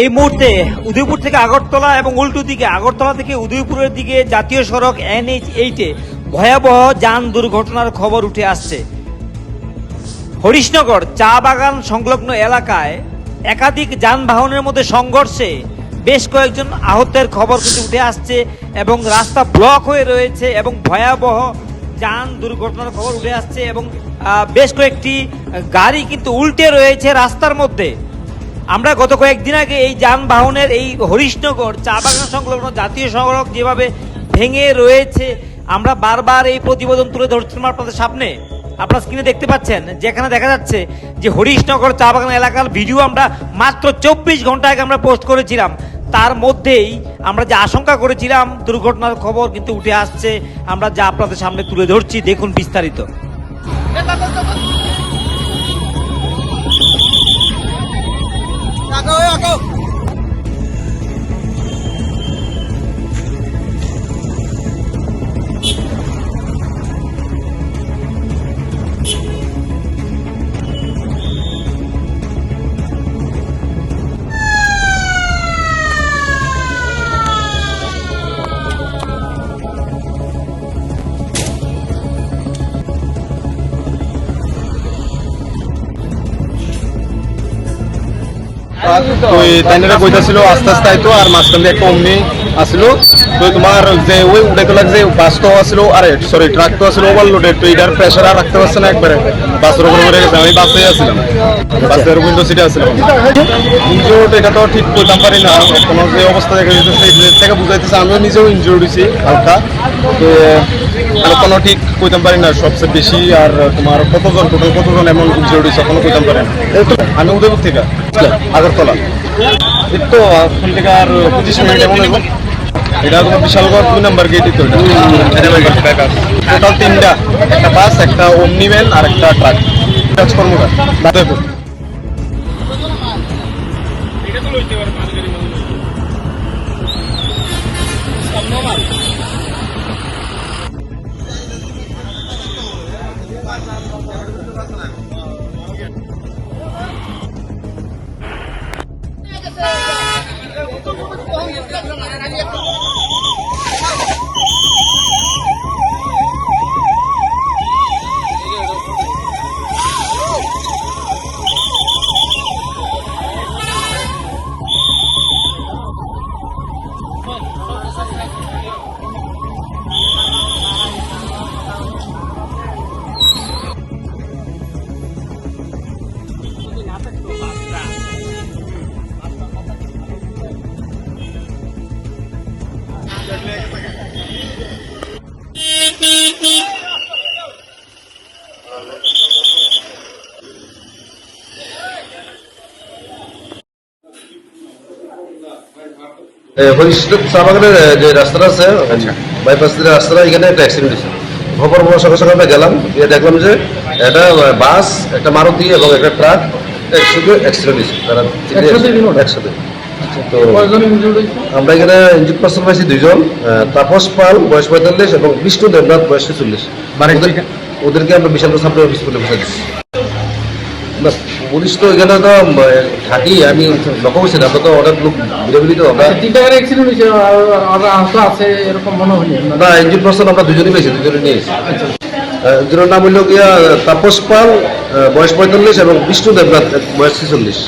এই মুহূর্তে উদয়পুর থেকে আগরতলা এবং উল্টো দিকে আগরতলা থেকে উদয়পুরের দিকে জাতীয় সড়ক এনএইচ এইটে ভয়াবহ যান দুর্ঘটনার খবর উঠে আসছে। হরিশনগর চা বাগান সংলগ্ন এলাকায় একাধিক যানবাহনের মধ্যে সংঘর্ষে বেশ কয়েকজন আহতের খবর কিন্তু উঠে আসছে এবং রাস্তা ব্লক হয়ে রয়েছে এবং ভয়াবহ যান দুর্ঘটনার খবর উঠে আসছে এবং বেশ কয়েকটি গাড়ি কিন্তু উল্টে রয়েছে রাস্তার মধ্যে। আমরা গত কয়েকদিন আগে এই যানবাহনের এই হরিশনগর চা বাগান সংলগ্ন জাতীয় সড়ক যেভাবে ভেঙে রয়েছে, আমরা বারবার এই প্রতিবেদন তুলে ধরছিলাম আপনাদের সামনে। আপনারা স্ক্রিনে দেখতে পাচ্ছেন, যেখানে দেখা যাচ্ছে যে হরিশনগর চা বাগান এলাকার ভিডিও আমরা মাত্র চব্বিশ ঘণ্টা আগে আমরা পোস্ট করেছিলাম। তার মধ্যেই আমরা যে আশঙ্কা করেছিলাম, দুর্ঘটনার খবর কিন্তু উঠে আসছে। আমরা যা আপনাদের সামনে তুলে ধরছি, দেখুন বিস্তারিত। Acabou, acabou. তো তাইনারা কইতাছিল আস্তে আস্তে আইতো আর মাঝখান দিয়ে একটা অমনি আসলো। তো তোমার যে ওই উঠে তো লাগছে বাস তো আরে সরি ট্রাক তো আসলো ওভারলোডেড তো এটার প্রেশার আর রাখতে পারছে না একবারে। বাসের উপরে মরে গেছে, আমি বাসে আসছিলাম বাসের উইন্ডো সিটে আসছিলাম ইনজোর্ড এটা তো ঠিক কইতাম পারি না। কোনো যে অবস্থা দেখা সেই থেকে বুঝাইতেছে, আমিও নিজেও ইনজোর্ড হয়েছি হালকা। তো মানে কোনো ঠিক কইতাম পারি না, সবচেয়ে বেশি আর তোমার কতজন টোটাল কতজন এমন ইনজোর্ড হয়েছে কোনো কইতাম পারি না। আমি উদয়পুর থেকে, আগরতলা। এই তো, এখন থেকে আর পঁচিশ মিনিট এমন এটা তোমার বিশালগড় দুই নাম্বার গেটই তো টোটাল তিনটা। একটা বাস একটা ওমনি ভ্যান আর একটা ট্রাক কাজকর্মকার উদয়পুর। হরিষ্ঠ চা যে রাস্তাটা আছে বাইপাস দিয়ে রাস্তাটা, এখানে একটা অ্যাক্সিডেন্ট হয়েছে। খবর সঙ্গে সঙ্গে গেলাম, গিয়ে দেখলাম যে একটা বাস একটা মারুতি এবং একটা ট্রাক তারা একসাথে তো আমরা এখানে ইঞ্জিন পার্সন পাইছি দুইজন তাপস পাল বয়স পঁয়তাল্লিশ এবং বিষ্ণু দেবনাথ বয়স চল্লিশ ওদেরকে আমরা বিশাল সাপ্লাই অফিস করে বসে দিচ্ছি। না পুলিশ তো এখানে তো থাকি আমি লক্ষ্য করছি না তো অর্ডার লোক বিরোধী তো আমরা তিনটা গাড়ি অ্যাক্সিডেন্ট হয়েছে আর আর আহত আছে এরকম মনে হয়নি না। ইঞ্জিন পার্সন আমরা দুজনই পেয়েছি দুজনে নিয়ে এসেছি আহ, নাম হইল গিয়া তাপস পাল বয়স পঁয়তাল্লিশ এবং বিষ্ণু দেবনাথ বয়স ছেচল্লিশ।